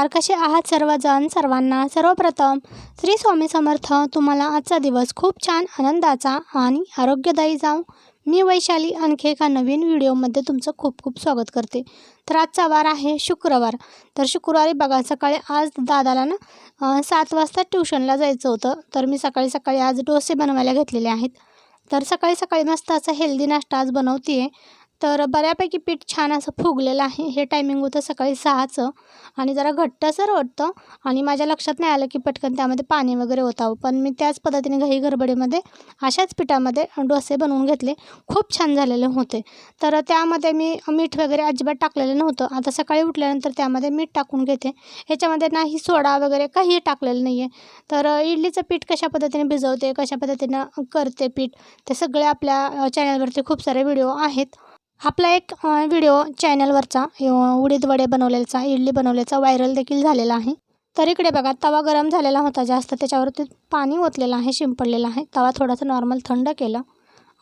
नमस्कार. कसे आहात सर्वजण? सर्वांना सर्वप्रथम श्री स्वामी समर्थ. तुम्हाला आजचा दिवस खूप छान आनंदाचा आणि आरोग्यदायी जाऊ मी वैशाली आणखी एका नवीन व्हिडिओमध्ये तुमचं खूप खूप स्वागत करते. तर आजचा वार आहे शुक्रवार. तर शुक्रवारी बघा सकाळी आज दादाला ना सात वाजता ट्युशनला जायचं होतं. तर मी सकाळी सकाळी आज डोसे बनवायला घेतलेले आहेत. तर सकाळी सकाळी मस्त असा हेल्दी नाश्ता आज बनवते आहे तर बऱ्यापैकी पीठ छान असं फुगलेलं आहे. हे टायमिंग होतं सकाळी सहाचं आणि जरा घट्टसर वाटतं आणि माझ्या लक्षात नाही आलं की पटकन त्यामध्ये पाणी वगैरे होतं पण मी त्याच पद्धतीने घाई गडबडीमध्ये अशाच पिठामध्ये डोसे बनवून घेतले. खूप छान झालेले होते. तर त्यामध्ये मी मीठ वगैरे अजिबात टाकलेलं नव्हतं. आता सकाळी उठल्यानंतर त्यामध्ये मीठ टाकून घेते. ह्याच्यामध्ये नाही सोडा वगैरे काहीही टाकलेलं नाही आहे तर इडलीचं पीठ कशा पद्धतीने भिजवते कशा पद्धतीनं करते पीठ ते सगळे आपल्या चॅनलवरती खूप सारे व्हिडिओ आहेत. आपला एक व्हिडिओ चॅनलवरचा उडीद वडे बनवलेचा इडली बनवल्याचा व्हायरल देखील झालेला आहे. तर इकडे बघा तवा गरम झालेला होता जास्त त्याच्यावरती पाणी ओतलेलं आहे शिंपडलेलं आहे. तवा थोडासा नॉर्मल थंड केलं.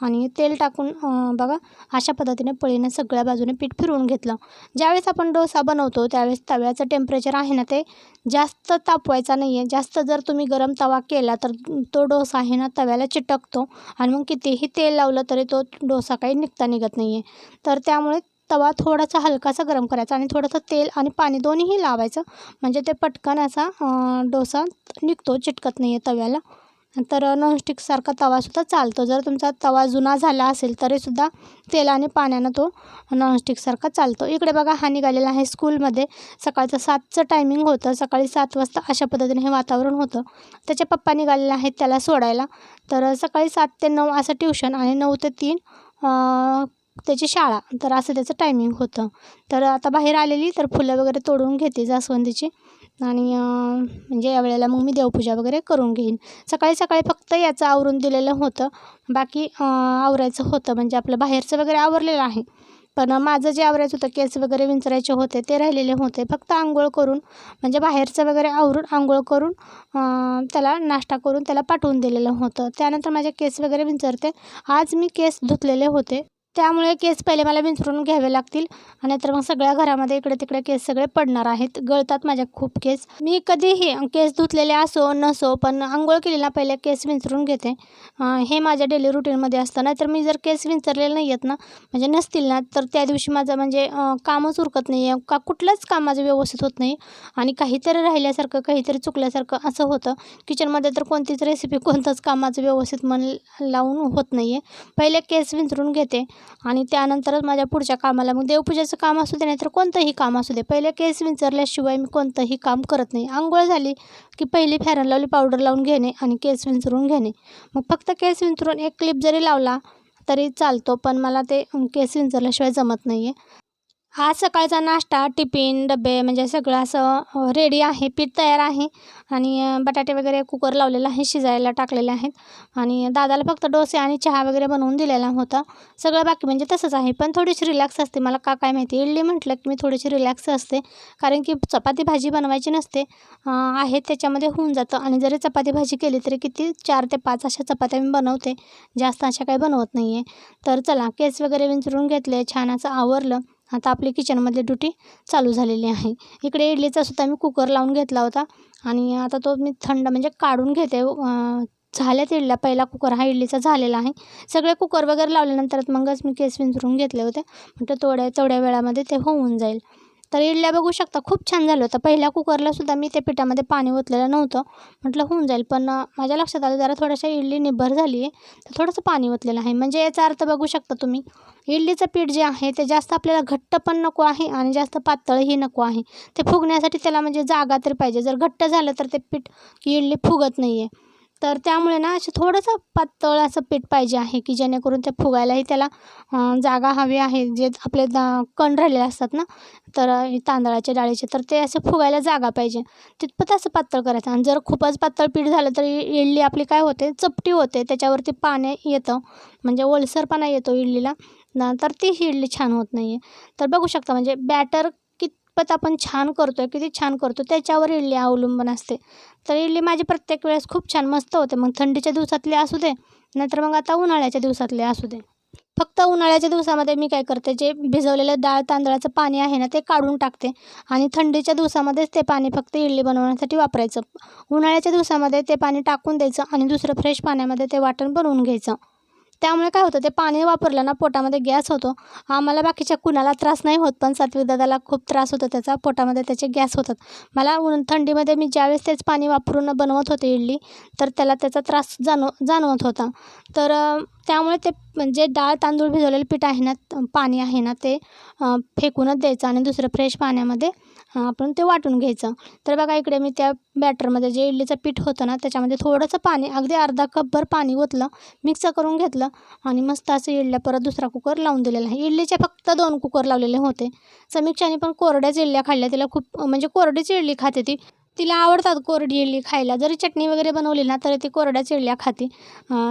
आणि तेल टाकून बघा अशा पद्धतीने पळीने सगळ्या बाजूने पीठ फिरवून घेतलं. ज्यावेळेस आपण डोसा बनवतो त्यावेळेस तव्याचं टेम्परेचर आहे ना ते जास्त तापवायचा नाही आहे जास्त जर तुम्ही गरम तवा केला तर तो डोसा आहे ना तव्याला चिटकतो आणि मग कितीही तेल लावलं तरी तो डोसा काही निघता निघत नाही आहे तर त्यामुळे तवा थोडासा हलकासा गरम करायचा आणि थोडंसं तेल आणि पाणी दोन्हीही लावायचं. म्हणजे ते पटकन असा डोसा निघतो चिटकत नाही आहे तव्याला. तर नॉनस्टिकसारखा तवासुद्धा चालतो. जर तुमचा तवा जुना झाला असेल तरीसुद्धा तेल आणि पाण्यानं तो नॉनस्टिकसारखा चालतो. इकडे बघा हा निघालेला आहे स्कूलमध्ये सकाळचं सातचं टायमिंग होतं. सकाळी सात वाजता अशा पद्धतीने हे वातावरण होतं. त्याचे पप्पा निघालेले आहेत त्याला सोडायला. तर सकाळी सात ते नऊ असं ट्युशन आणि नऊ ते तीन त्याची शाळा. तर असं त्याचं टायमिंग होतं. तर आता बाहेर आलेली तर फुलं वगैरे तोडून घेते जास्वंदीची. आणि म्हणजे यावेळेला मग मी देवपूजा वगैरे करून घेईन. सकाळी सकाळी फक्त याचं आवरून दिलेलं होतं. बाकी आवरायचं होतं. म्हणजे आपलं बाहेरचं वगैरे आवरलेलं आहे. पण माझं जे आवरायचं होतं केस वगैरे विंचरायचे होते ते राहिलेले होते. फक्त आंघोळ करून म्हणजे बाहेरचं वगैरे आवरून आंघोळ करून त्याला नाश्ता करून त्याला पाठवून दिलेलं होतं. त्यानंतर माझे केस वगैरे विंचरते. आज मी केस धुतलेले होते. त्यामुळे केस पहिले मला विंचरून घ्यावे लागतील आणि तर मग सगळ्या घरामध्ये इकडे तिकडे केस सगळे पडणार आहेत. गळतात माझ्या खूप केस. मी कधीही केस धुतलेले असो नसो पण आंघोळ केली ना पहिले केस विंचरून घेते. हे माझ्या डेली रुटीनमध्ये असतं. नाहीतर मी जर केस विंचरलेले नाही आहेत ना म्हणजे नसतील ना तर त्या दिवशी माझं म्हणजे कामच उरकत नाही आहे का कुठलंच काम माझं व्यवस्थित होत नाही. आणि काहीतरी राहिल्यासारखं काहीतरी चुकल्यासारखं असं होतं. किचनमध्ये तर कोणतीच रेसिपी कोणतंच काम माझं व्यवस्थित मन लावून होत नाही आहे पहिले केस विंचरून घेते. आणि त्यानंतरच माझ्या पुढच्या कामाला मग देवपूजेचं काम असू दे नाहीतर कोणतंही काम असू दे. पहिले केस विंचरल्याशिवाय मी कोणतंही काम करत नाही. आंघोळ झाली की पहिली फॅरन लावली पावडर लावून घेणे आणि केस विंचरून घेणे. मग फक्त केस विंचरून एक क्लिप जरी लावला तरी चालतो पण मला ते केस विंचरल्याशिवाय जमत नाही आहे आज सकाळचा नाश्ता टिफिन डबे म्हणजे सगळं असं रेडी आहे. पीठ तयार आहे. आणि बटाटे वगैरे कुकर लावलेला आहे शिजायला टाकलेले आहेत. आणि दादाला फक्त डोसे आणि चहा वगैरे बनवून दिलेला होता. सगळं बाकी म्हणजे तसंच आहे. पण थोडीशी रिलॅक्स असते. मला का काय माहिती? इडली म्हटलं की मी थोडीशी रिलॅक्स असते. कारण की चपाती भाजी बनवायची नसते. आहे त्याच्यामध्ये होऊन जातं. आणि जरी चपाती भाजी केली तरी किती? चार ते पाच अशा चपात्या मी बनवते. जास्त अशा काही बनवत नाही आहे तर चला केस वगैरे विंचरून घेतले. छान असं आवरलं. आता आपली किचनमधली ड्युटी चालू झालेली आहे. इकडे इडलीचा सुद्धा मी कुकर लावून घेतला होता आणि आता तो मी थंड म्हणजे काढून घेते. झाल्यात इडल्या. पहिला कुकर हा इडलीचा झालेला आहे. सगळे कुकर वगैरे लावल्यानंतर मगच मी केस विंचरून घेतले होते. म्हटलं थोड्या तेवढ्या वेळामध्ये ते होऊन जाईल. तर इडल्या बघू शकता खूप छान झालं होतं. पहिल्या कुकरलासुद्धा मी त्या पिठामध्ये पाणी ओतलेलं नव्हतं. म्हटलं होऊन जाईल पण माझ्या लक्षात आलं जरा थोड्याशा इडली निब्बर झाली आहे तर थोडंसं पाणी ओतलेलं आहे. म्हणजे याचा अर्थ बघू शकता तुम्ही इडलीचं पीठ जे आहे ते जास्त आपल्याला घट्ट पण नको आहे आणि जास्त पातळही नको आहे. ते फुगण्यासाठी त्याला म्हणजे जागा तरी पाहिजे. जर घट्ट झालं तर ते पीठ इडली फुगत नाही आहे तर त्यामुळे ना असं थोडंसं पातळ असं पीठ पाहिजे आहे की जेणेकरून ते फुगायलाही त्याला जागा हवी आहे. जे आपले दा कण राहिलेले असतात ना तर तांदळाच्या डाळीचे तर ते असं फुगायला जागा पाहिजे. तिथपत असं पातळ करायचं. आणि जर खूपच पातळ पीठ झालं तर इडली आपली काय होते? चपटी होते. त्याच्यावरती पाणी येतं. म्हणजे ओलसरपणा येतो इडलीला. ना तर ती ही इडली छान होत नाही आहे तर बघू शकता म्हणजे बॅटर कितपत आपण छान करतो आहे किती छान करतो त्याच्यावर इडली अवलंबून असते. तर इडली माझी प्रत्येक वेळेस खूप छान मस्त होते. मग थंडीच्या दिवसातली असू दे नाहीतर मग आता उन्हाळ्याच्या दिवसातले असू दे. फक्त उन्हाळ्याच्या दिवसामध्ये मी काय करते जे भिजवलेलं डाळ तांदळाचं पाणी आहे ना ते काढून टाकते. आणि थंडीच्या दिवसामध्येच ते पाणी फक्त इडली बनवण्यासाठी वापरायचं. उन्हाळ्याच्या दिवसामध्ये ते पाणी टाकून द्यायचं आणि दुसरं फ्रेश पाण्यामध्ये ते वाटण बनवून घ्यायचं. त्यामुळे काय होतं ते पाणी वापरलं ना पोटामध्ये गॅस होतो. आम्हाला बाकीच्या कुणाला त्रास नाही होत पण सात्विक दादाला खूप त्रास होतो त्याचा. पोटामध्ये त्याचे गॅस होतात. मला ऊन थंडीमध्ये मी ज्यावेळेस तेच पाणी वापरून बनवत होते इडली तर त्याला त्याचा त्रास जाणव जाणवत होता. तर त्यामुळे ते म्हणजे डाळ तांदूळ भिजवलेलं पीठ आहे ना पाणी आहे ना ते फेकूनच द्यायचं आणि दुसरं फ्रेश पाण्यामध्ये आपण ते वाटून घ्यायचं. तर बघा इकडे मी त्या बॅटरमध्ये जे इडलीचं पीठ होतं ना त्याच्यामध्ये थोडंसं पाणी अगदी अर्धा कपभर पाणी ओतलं मिक्स करून घेतलं आणि मस्त असं इडल्या परत दुसरा कुकर लावून दिलेला आहे. इडलीचे फक्त दोन कुकर लावलेले होते. समीक्षाने पण कोरड्याच इडल्या खाल्ल्या तिला खूप म्हणजे कोरडीच इडली खाते ती. तिला आवडतात कोरडी इडली खायला. जरी चटणी वगैरे बनवली ना तरी ती कोरड्या चिडल्या खाते.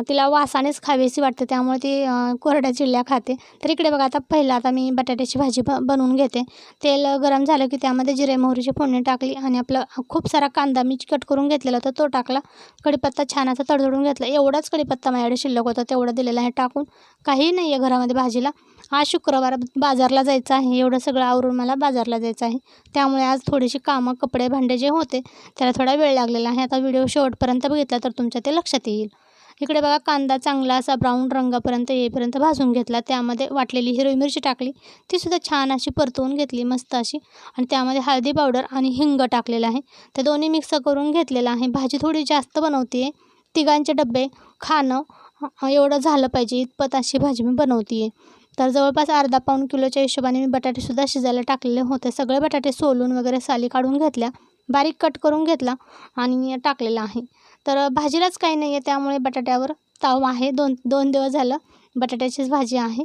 तिला वासानेच खावीशी वाटते त्यामुळे ती कोरड्या चिडल्या खाते. तर इकडे बघा आता पहिलं आता मी बटाट्याची भाजी ब बनवून घेते. तेल गरम झालं की त्यामध्ये जिरे मोहरीची फोडणी टाकली आणि आपलं खूप सारा कांदा मी कट करून घेतलेला होता तो टाकला. कढीपत्ता छान असा तडतडून घेतला. एवढाच कढीपत्ता माझ्याकडे शिल्लक होता तेवढा दिलेला आहे टाकून. काही नाही आहे घरामध्ये भाजीला. आज शुक्रवार बाजारला जायचं आहे एवढं सगळं आवरून मला बाजारला जायचं आहे. त्यामुळे आज थोडीशी कामं कपडे भांडे जे होते त्याला थोडा वेळ लागलेला आहे. आता व्हिडिओ शेवटपर्यंत बघितला तर तुमच्या ते लक्षात येईल. इकडे बघा कांदा चांगला असा ब्राऊन रंगापर्यंत येईपर्यंत भाजून घेतला. त्यामध्ये वाटलेली हिरवी मिरची टाकली. तीसुद्धा छान अशी परतवून घेतली मस्त अशी. आणि त्यामध्ये हळदी पावडर आणि हिंग टाकलेलं आहे. ते दोन्ही मिक्स करून घेतलेलं आहे. भाजी थोडी जास्त बनवते आहे तिघांचे डबे खाणं एवढं झालं पाहिजे. इतपत अशी भाजी मी बनवते आहे तर जवळपास अर्धा पाऊण किलोच्या हिशोबाने मी बटाटेसुद्धा शिजायला टाकलेले होते. सगळे बटाटे सोलून वगैरे साली काढून घेतल्या. बारीक कट करून घेतला आणि टाकलेला आहे. तर भाजीलाच काही नाही आहे त्यामुळे बटाट्यावर ताव आहे. दोन दोन दिवस झालं बटाट्याचीच भाजी आहे.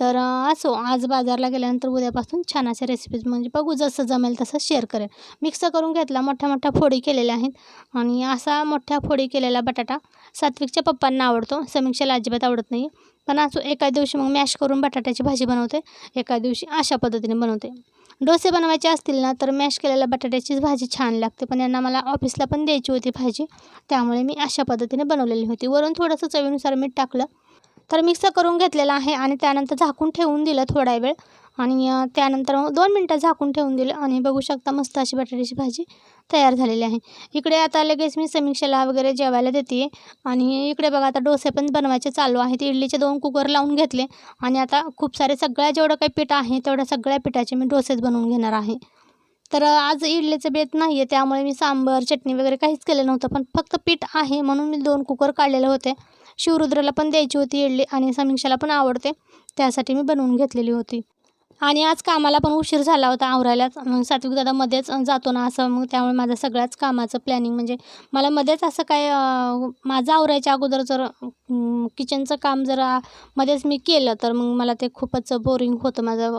तर असो आज बाजारला गेल्यानंतर उद्यापासून छान अशा रेसिपीज म्हणजे बघू जसं जमेल तसं शेअर करेल मिक्स करून घेतला मोठ्या मोठ्या फोडी केलेल्या आहेत. आणि असा मोठ्या फोडी केलेला बटाटा सात्विकच्या पप्पांना आवडतो. समीक्षाला अजिबात आवडत नाही पण असो एका दिवशी मग मॅश करून बटाट्याची भाजी बनवते. एका दिवशी अशा पद्धतीने बनवते. डोसे बनवायचे असतील ना तर मॅश केलेल्या बटाट्याचीच भाजी छान लागते. पण यांना मला ऑफिसला पण द्यायची होती भाजी. त्यामुळे मी अशा पद्धतीने बनवलेली होती. वरून थोडंसं चवीनुसार मीठ टाकलं. तर मिक्स करून घेतलेलं आहे आणि त्यानंतर झाकून ठेवून दिलं थोडा वेळ. आणि त्यानंतर मग दोन मिनटं झाकून ठेवून दिलं. आणि बघू शकता मस्त अशी बटाट्याची भाजी. तयार झालेले आहे. इकडे आता लगेच मी समीक्षेला वगैरे जेवायला देते. आणि इकडे बघा आता डोसे पण बनवायचे चालू आहेत. इडलीचे दोन कुकर लावून घेतले. आणि आता खूप सारे सगळ्या जेवढं काही पीठ आहे तेवढ्या सगळ्या पिठाचे मी डोसेच बनवून घेणार आहे. तर आज इडलीचं बेत नाही आहे त्यामुळे मी सांबर चटणी वगैरे काहीच केलं नव्हतं. पण फक्त पीठ आहे म्हणून मी दोन कुकर काढलेले होते. शिवरुद्रला पण द्यायची होती इडली आणि समीक्षाला पण आवडते. त्यासाठी मी बनवून घेतलेली होती. आणि आज कामाला पण उशीर झाला होता आवरायला. मग सात्विक दादा मध्येच जातो ना असं. मग त्यामुळे माझं सगळ्याच कामाचं प्लॅनिंग म्हणजे मला मध्येच असं काय माझं आवरायच्या अगोदर जर किचनचं काम जर मध्येच मी केलं तर मग मला ते खूपच बोरिंग होतं. माझं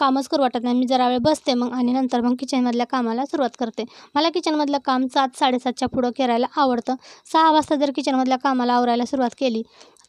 कामच करू वाटत नाही. मी जरा वेळ बसते मग आणि नंतर मग किचनमधल्या कामाला सुरुवात करते. मला किचनमधलं काम सात साडेसातच्या पुढं करायला आवडतं. सहा वाजता जर किचनमधल्या कामाला आवरायला सुरुवात केली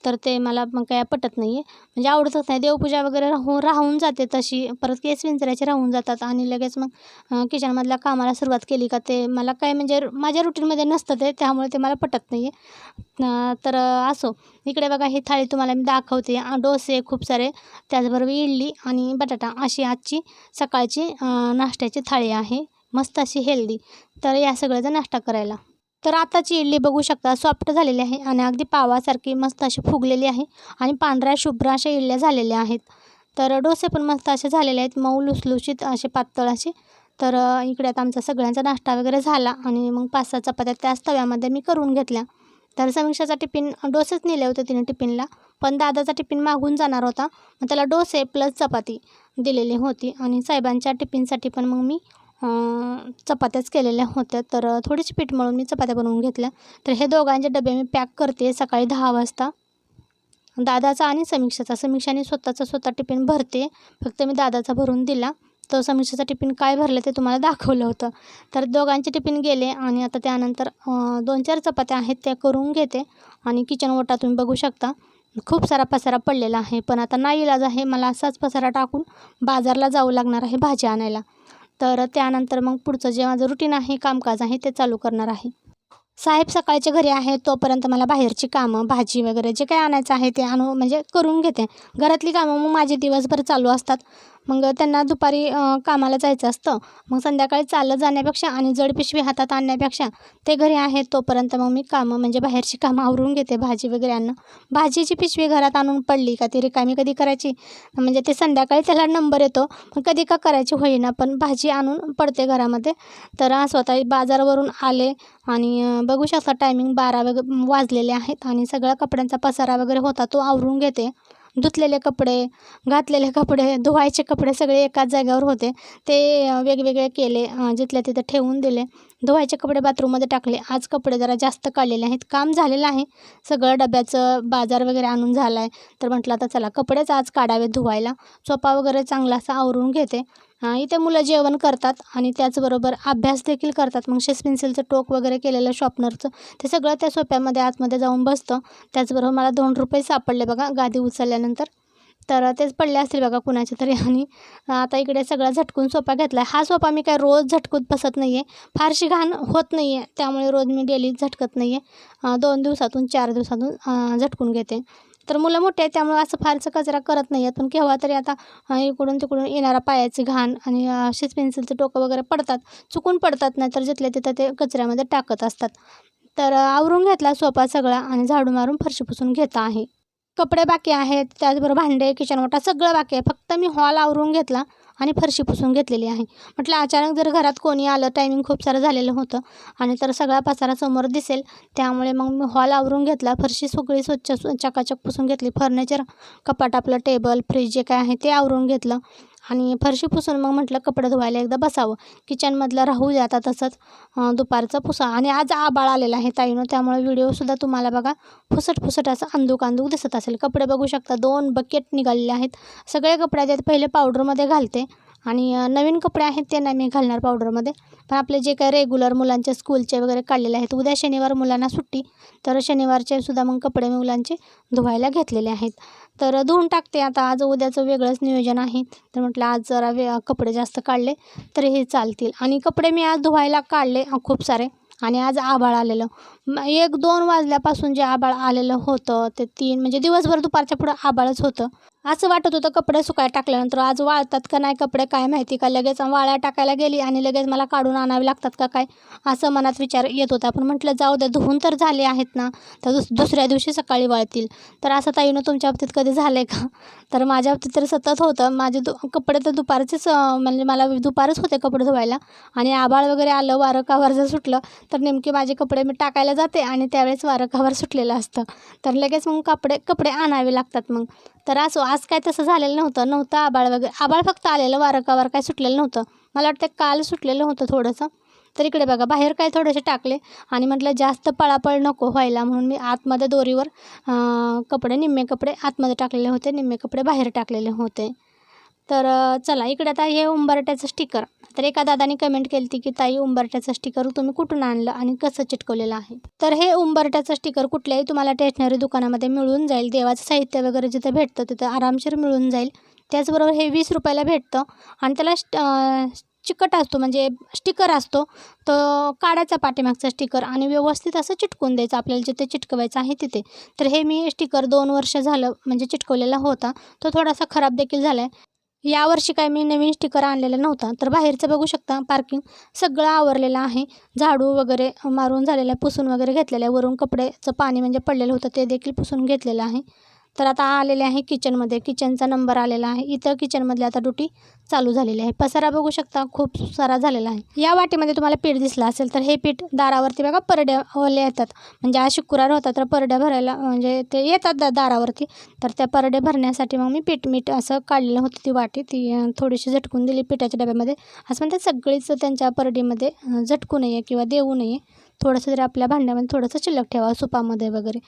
तर ते मला मग काय पटत नाही आहे म्हणजे आवडतच नाही. देवपूजा वगैरे राहून राहून जाते तशी परत केस विंचरायचे राहून जातात आणि लगेच मग किचनमधल्या कामाला सुरुवात केली का ते मला काय म्हणजे माझ्या रुटीनमध्ये नसतं ते त्यामुळे ते मला पटत नाही आहे तर असो. इकडे बघा ही थाळी तुम्हाला मी दाखवते. डोसे खूप सारे. त्याचबरोबर इडली आणि बटाटा अशी आजची सकाळची नाश्त्याची थाळी आहे. मस्त अशी हेल्दी तर या सगळ्याचा नाश्ता करायला. तर आताची इडली बघू शकता सॉफ्ट झालेली आहे आणि अगदी पावासारखी मस्त अशी फुगलेली आहे आणि पांढऱ्या शुभ्र अशा इडल्या झालेल्या आहेत. तर डोसे पण मस्त असे झालेले आहेत. मऊ लुसलुशीत असे पातळ असे. तर इकडे आता आमचा सगळ्यांचा नाश्ता वगैरे झाला आणि मग पाच सहा चपात्या त्याच तव्यामध्ये मी करून घेतल्या. तर समीक्षाचा टिफिन डोसेच नेले होते तिने टिफिनला. पण दादाचा टिफिन मागून जाणार होता. मग त्याला डोसे प्लस चपाती दिलेली होती आणि साहेबांच्या टिफिनसाठी पण मग मी चपात्याच केलेल्या होत्या. तर थोडीशी पीठ मळून मी चपात्या बनवून घेतल्या. तर हे दोघांचे डबे मी पॅक करते सकाळी दहा वाजता. दादाचा आणि समीक्षाचा. समीक्षाने स्वतःचा स्वतः टिफिन भरते. फक्त मी दादाचा भरून दिला. तो समीक्षाचा टिफिन काय भरलं ते तुम्हाला दाखवलं होतं. तर दोघांचे टिफिन गेले आणि आता त्यानंतर दोन चार चपात्या आहेत त्या करून घेते. आणि किचन ओटा तुम्ही बघू शकता खूप सारा पसारा पडलेला आहे. पण आता नाही इलाज आहे. मला असाच पसारा टाकून बाजारला जावं लागणार आहे भाजी आणायला. तर त्यानंतर मग पुढचं जे माझं रुटीन आहे कामकाज आहे ते चालू करणार आहे. साहेब सकाळच्या घरी आहेत तोपर्यंत मला बाहेरची कामं भाजी वगैरे जे काही आणायचं आहे ते आणू म्हणजे करून घेते. घरातली कामं मग माझे दिवसभर चालू असतात. मग त्यांना दुपारी कामाला जायचं असतं. मग संध्याकाळी चालत जाण्यापेक्षा आणि जड पिशवी हातात आणण्यापेक्षा ते घरी आहेत तोपर्यंत मग मी कामं म्हणजे बाहेरची कामं आवरून घेते भाजी वगैरे आणणं. भाजीची पिशवी घरात आणून पडली का ती रिकामी कधी करायची? म्हणजे ते संध्याकाळी त्याला नंबर येतो मग कधी का करायची होईना पण भाजी आणून पडते घरामध्ये. तर स्वतः बाजारावरून आले आणि बघू शकता टायमिंग बारा वग वाजलेले आहेत आणि सगळ्या कपड्यांचा पसारा वगैरे होता तो आवरून घेते. धुतलेले कपडे घातलेले कपडे धुवायचे कपडे सगळे एकाच जागेवर होते. ते वेगवेगळे केले जिथल्या तिथं ठेवून दिले. धुवायचे कपडे बाथरूममध्ये टाकले. आज कपडे जरा जास्त काढलेले आहेत. काम झालेलं आहे. सगळं डब्याचं बाजार वगैरे आणून झाला आहे तर म्हटलं आता चला कपडेच आज काढावे धुवायला. सोपा वगैरे चांगला असा आवरून घेते. इथे मुलं जेवण करतात आणि त्याचबरोबर अभ्यास देखील करतात. मग शेस पेन्सिलचं टोक वगैरे केलेलं शॉपनरचं ते सगळं त्या सोप्यामध्ये आतमध्ये जाऊन बसतं. त्याचबरोबर मला दोन रुपये सापडले बघा गादी उचलल्यानंतर. तर तेच पडले असतील बघा कुणाचे तरी. आणि आता इकडे सगळा झटकून सोपा घेतला आहे हा सोफा मी काय रोज झटकूत बसत नाही आहे फारशी घाण होत नाही आहे त्यामुळे रोज मी डेली झटकत नाही आहे दोन दिवसातून चार दिवसातून झटकून घेते. तर मुलं मोठे आहेत त्यामुळे असं फारसं कचरा करत नाही आहेत. पण केव्हा तरी आता इकडून तिकडून येणारा पायाची घाण आणि अशीच पेन्सिलचं टोकं वगैरे पडतात चुकून पडतात नाही तर जिथल्या तिथं ते कचऱ्यामध्ये टाकत असतात. तर आवरून घेतला सोपा सगळा आणि झाडू मारून फरशी पुसून घेत आहे. कपडे बाकी आहेत त्याचबरोबर भांडे किचन वाटा सगळं बाकी आहे. फक्त मी हॉल आवरून घेतला आणि फरशी पुसून घेतलेली आहे. म्हटलं अचानक जर घरात कोणी आलं टायमिंग खूप सारं झालेलं होतं आणि तर सगळा पसारा समोर दिसेल. त्यामुळे मग मी हॉल आवरून घेतला फरशी सगळी स्वच्छ स्व- चकाचक पुसून घेतली. फर्निचर कपाट आपलं टेबल फ्रीज जे काय आहे ते आवरून घेतलं. आणि फरशी पुसून मग म्हटलं कपडे धुवायला एकदा बसावं. किचनमधलं राहू द्या आता तसंच दुपारचा दुपारचं पुसा. आणि आज आबाळ आलेला आहे ताईनं त्यामुळे व्हिडिओसुद्धा तुम्हाला बघा फुसट फुसट असं अंदूक अंदूक दिसत असेल. कपडे बघू शकता दोन बकेट निघालेले आहेत. सगळे कपडे आहेत पहिले पावडरमध्ये घालते. आणि नवीन कपडे आहेत ते नाही मी घालणार पावडरमध्ये पण आपले जे काही रेग्युलर मुलांचे स्कूलचे वगैरे काढलेले आहेत उद्या शनिवार मुलांना सुट्टी. तर शनिवारचे सुद्धा मग कपडे मी मुलांचे धुवायला घेतलेले आहेत. तर धुवून टाकते. आता आज उद्याचं वेगळंच नियोजन आहे. तर म्हटलं आज जरा वे कपडे जास्त काढले तर हे चालतील. आणि कपडे मी आज धुवायला काढले खूप सारे. आणि आज आभाळ आलेलं. एक दोन वाजल्यापासून जे आभाळ आलेलं होतं ते तीन म्हणजे दिवसभर दुपारच्या पुढं आभाळच होतं. असं वाटत होतं कपडे सुकायला टाकल्यानंतर आज वाळतात का नाही कपडे काय माहिती का? लगेच वाळ्या टाकायला गेली आणि लगेच मला काढून आणावे लागतात का काय? असं मनात विचार येत होता. पण म्हटलं जाऊ द्या धुवून तर झाले आहेत ना. तर दुस दुसऱ्या दिवशी सकाळी वाळतील. तर असं ताईनं तुमच्या बाबतीत कधी झालं आहे का? तर माझ्या बाबतीत तर सतत होतं. माझे दु कपडे तर दुपारचेच म्हणजे मला दुपारच होते कपडे धुवायला. आणि आभाळ वगैरे आलं वारं कावर जर सुटलं तर नेमके माझे कपडे मी टाकायला जाते आणि त्यावेळेस वारं कावर सुटलेलं असतं. तर लगेच मग कपडे कपडे आणावे लागतात मग. तर असो आज काय तसं झालेलं नव्हतं नव्हतं आबाळ वगैरे. आबाळ फक्त आलेलं वारं कावर काय सुटलेलं नव्हतं. मला वाटतं काल सुटलेलं होतं थोडंसं. तर इकडे बघा बाहेर काय थोडेसे टाकले आणि म्हटलं जास्त पळापळ नको व्हायला म्हणून मी आतमध्ये दोरीवर कपडे निम्मे कपडे आतमध्ये टाकलेले होते निम्मे कपडे बाहेर टाकलेले होते. तर चला इकडे आता हे उंबरट्याचं स्टिकर तर एका दादाने कमेंट केली होती की ताई उंबरट्याचं स्टिकर तुम्ही कुठून आणलं आणि कसं चिटकवलेलं आहे? तर हे उंबरट्याचं स्टिकर कुठल्याही तुम्हाला स्टेशनरी दुकानामध्ये मिळून जाईल. देवाचं साहित्य वगैरे जिथं भेटतं तिथं आरामशीर मिळून जाईल. त्याचबरोबर हे वीस रुपयाला भेटतं आणि त्याला चिकट असतो म्हणजे स्टिकर असतो तो काढायचा पाठीमागचा स्टिकर आणि व्यवस्थित असं चिटकून द्यायचं आपल्याला जिथे चिटकवायचं आहे तिथे. तर हे मी स्टिकर दोन वर्ष झालं म्हणजे चिटकवलेला होता. तो थोडासा खराब देखील झाला आहे यावर्षी काय मी नवीन स्टिकर आणलेला नव्हता. तर बाहेरचं बघू शकता पार्किंग सगळं आवरलेलं आहे. झाडू वगैरे मारून झालेलं आहे पुसून वगैरे घेतलेलं आहे वरून कपड्याचं पाणी म्हणजे पडलेलं होतं ते देखील पुसून घेतलेलं आहे. तर आता आलेले आहे किचनमध्ये. किचनचा नंबर आलेला आहे. इथं किचनमधली आता ड्युटी चालू झालेली आहे. पसारा बघू शकता खूप सारा झालेला आहे. या वाटीमध्ये तुम्हाला पीठ दिसलं असेल तर हे पीठ दारावरती बघा परड्या येतात. म्हणजे आज शुक्रवार होता तर परड्या भरायला म्हणजे ते येतात दा दारावरती. तर त्या परडे भरण्यासाठी मग मी पीठ मीठ असं काढलेलं होतं ती वाटी. ती थोडीशी झटकून दिली पिठाच्या डब्यामध्ये. असं म्हणतात सगळीच त्यांच्या परडीमध्ये झटकू नये किंवा देऊ नये. थोडंसं जरी आपल्या भांड्यामध्ये थोडंसं शिल्लक ठेवा सुपामध्ये वगैरे.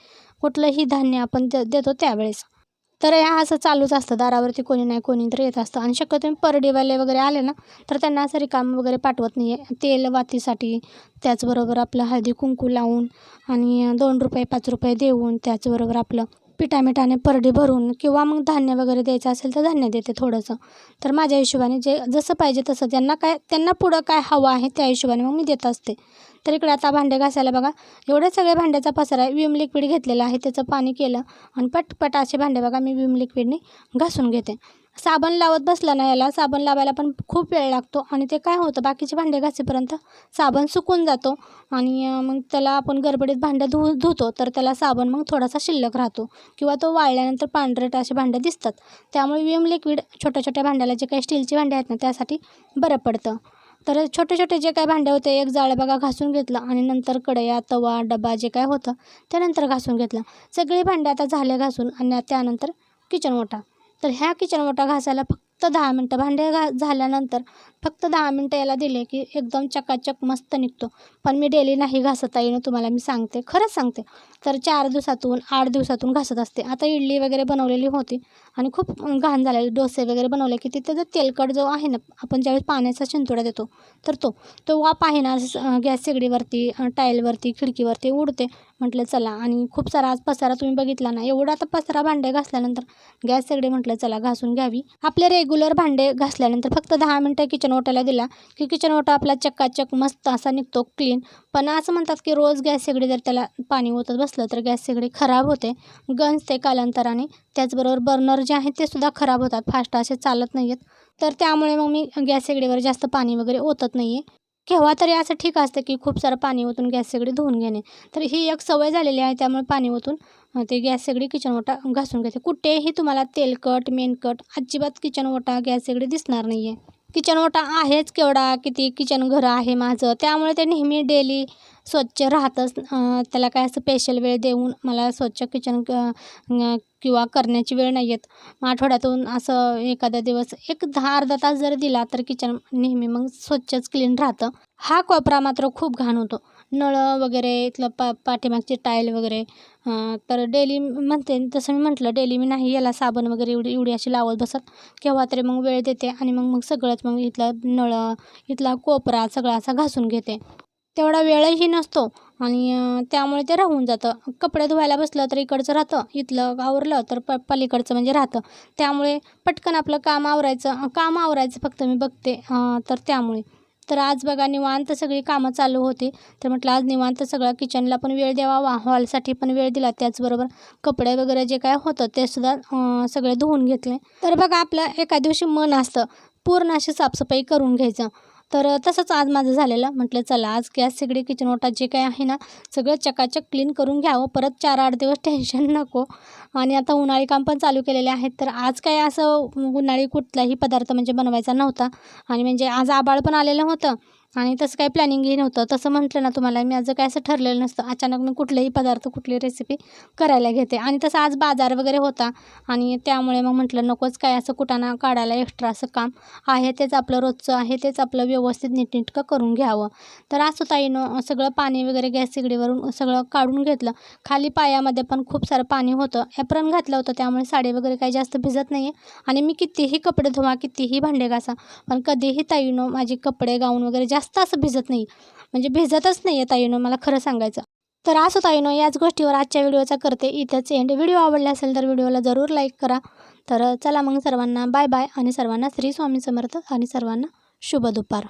कुठलंही धान्य आपण द देतो त्यावेळेस. तर या असं चालूच असतं. दारावरती कोणी नाही कोणी तर येत असतं. आणि शक्यतो परडीवाले वगैरे आले ना तर त्यांना असं रिकाम वगैरे पाठवत नाही. आहे तेल वातीसाठी त्याचबरोबर आपलं हळदी कुंकू लावून आणि दोन रुपये पाच रुपये देऊन त्याचबरोबर आपलं पिठामिठाने परडी भरून किंवा मग धान्य वगैरे द्यायचं असेल तर धान्य देते थोडंसं. तर माझ्या हिशोबाने जे जसं पाहिजे तसं. त्यांना काय त्यांना पुढं काय हवं आहे त्या हिशोबाने मग मी देत असते. तर इकडे आता भांडे घासायला बघा. एवढे सगळे भांड्याचा पसारा आहे. विम लिक्विड घेतलेलं आहे. त्याचं पाणी केलं. आणि पटपट असे भांडे बघा. मी विम लिक्विडने घासून घेते. साबण लावत बसला ना याला. साबण लावायला पण खूप वेळ लागतो. आणि ते काय होतं? बाकीचे भांडे घासेपर्यंत साबण सुकून जातो. आणि मग त्याला आपण गडबडीत भांडं धु धुतो. तर त्याला साबण मग थोडासा शिल्लक राहतो. किंवा तो वाळल्यानंतर पांढरट असे भांडे दिसतात. त्यामुळे विम लिक्विड छोट्या छोट्या भांड्याला जे काही स्टीलची भांडे आहेत ना त्यासाठी बरं पडतं. तर छोटे छोटे जे काय भांडे होते एक जाळं बघा घासून घेतलं आणि नंतर कढया तवा डबा जे काय होतं त्यानंतर घासून घेतलं. सगळी भांडे आता झाले घासून आणि त्यानंतर किचन ओटा तर ह्या किचन ओटा घासायला फक्त दहा मिनटं. भांडे घा झाल्यानंतर फक्त दहा मिनटं याला दिले की एकदम चकाचक मस्त निघतो. पण मी डेली नाही घासत येणं तुम्हाला मी सांगते खरंच सांगते. तर चार दिवसातून आठ दिवसातून घासत असते. आता इडली वगैरे बनवलेली होती आणि खूप घाण झालेले डोसे वगैरे बनवले की तिथे जो तेलकट जो आहे ना आपण ज्यावेळेस पाण्याचा शिंतोडा देतो तर तो तो वाप आहे ना गॅस शेगडीवरती टाईलवरती खिडकीवरती उडते. म्हटलं चला आणि खूप सारा आज पसारा तुम्ही बघितला ना एवढा आता पसारा भांडे घासल्यानंतर गॅस शेगडी म्हटलं चला घासून घ्यावी. आपले रेग्युलर भांडे घासल्यानंतर फक्त दहा मिनटं किचन ओट्याला दिला की किचन ओटा आपला चक्काचक मस्त असा निघतो क्लीन पण असं म्हणतात की रोज गॅस शेगडी जर त्याला पाणी ओतत बसलं तर गॅस शेगडी खराब होते. गंजते कालांतराने. त्याचबरोबर बर्नर जे आहेत ते सुद्धा खराब होतात. फास्ट असे चालत नाही आहेत तर त्यामुळे मग मी गॅस शेगडीवर जास्त पाणी वगैरे ओतत नाही आहे केव्हा तरी असं ठीक असतं की खूप सारं पाणी ओतून गॅस शेगडी धुवून घेणे. तर ही एक सवय झालेली आहे त्यामुळे पाणी ओतून ते गॅस शेगडी किचन ओटा घासून घेते. कुठेही तुम्हाला तेलकट मेनकट अजिबात किचन ओटा गॅस शेगडी दिसणार नाही आहे किचन ओटा आहेच केवढा किती किचन घर आहे माझं. त्यामुळे ते नेहमी डेली स्वच्छ राहतच. त्याला काय असं स्पेशल वेळ देऊन मला स्वच्छ किचन किंवा करण्याची वेळ नाही येत. मग आठवड्यातून असं एखादा दिवस एक दहा अर्धा तास जर दिला तर किचन नेहमी मग स्वच्छच क्लीन राहतं. हा कोपरा मात्र खूप घाण होतो. नळं वगैरे इथलं पा पाठीमागचे टाईल वगैरे तर डेली म्हणते तसं मी म्हटलं डेली मी नाही याला साबण वगैरे एवढी एवढी अशी लावत बसत. केव्हा तरी मग वेळ देते आणि मग मग सगळंच मग इथलं नळं इथला कोपरा सगळा असा घासून घेते. तेवढा वेळही नसतो आणि त्यामुळे ते राहून जातं. कपडे धुवायला बसलं तर इकडचं राहतं इथलं आवरलं तर प पलीकडचं म्हणजे राहतं. त्यामुळे पटकन आपलं काम आवरायचं काम आवरायचं फक्त मी बघते तर त्यामुळे. तर आज बघा निवांत सगळी कामं चालू होती. तर म्हटलं आज निवांत सगळं किचनला पण वेळ द्यावा हॉलसाठी पण वेळ दिला. त्याचबरोबर कपडे वगैरे जे काय होतं ते सुद्धा सगळे धुवून घेतले. तर बघा आपलं एका दिवशी मन असतं पूर्ण अशी साफसफाई करून घ्यायचं. तर तसंच आज माझं झालेलं. म्हटलं चला आज गॅस सगळी किचन ओटा जे काय आहे ना सगळं चकाचक क्लीन करून घ्यावं. परत चार आठ दिवस टेन्शन नको. आणि आता उन्हाळी काम पण चालू केलेले आहेत. तर आज काय असं उन्हाळी कुठलाही पदार्थ म्हणजे बनवायचा नव्हता. आणि म्हणजे आज आबाळ पण आलेलं होतं. आणि तसं काही प्लॅनिंगही नव्हतं. तसं म्हटलं ना तुम्हाला मी आज काय असं ठरलेलं नसतं. अचानक मी कुठलेही पदार्थ कुठली रेसिपी करायला घेते. आणि तसं आज बाजार वगैरे होता. आणि त्यामुळे मग म्हटलं नकोच काय असं कुटाणा काढायला एक्स्ट्रा असं काम आहे. तेच आपलं रोजचं आहे. तेच आपलं व्यवस्थित नीटनीटकं करून घ्यावं. तर असं ताईनं सगळं पाणी वगैरे गॅस सिगडीवरून सगळं काढून घेतलं. खाली पायामध्ये पण खूप सारं पाणी होतं. ॲप्रन घातलं होतं. त्यामुळे साडी वगैरे काही जास्त भिजत नाही आहे आणि मी कितीही कपडे धुवा कितीही भांडे घासा पण कधीही ताईनं माझी कपडे गाऊन वगैरे जास्त जास्त असं भिजत नाही. म्हणजे भिजतच नाही आहे ताईनं मला खरं सांगायचं. तर असं ताईनो याच गोष्टीवर आजच्या व्हिडिओचा करते. इथंच एंड व्हिडिओ आवडला असेल तर व्हिडिओला जरूर लाईक करा. तर चला मग सर्वांना बाय बाय आणि सर्वांना श्री स्वामी समर्थ आणि सर्वांना शुभ दुपार.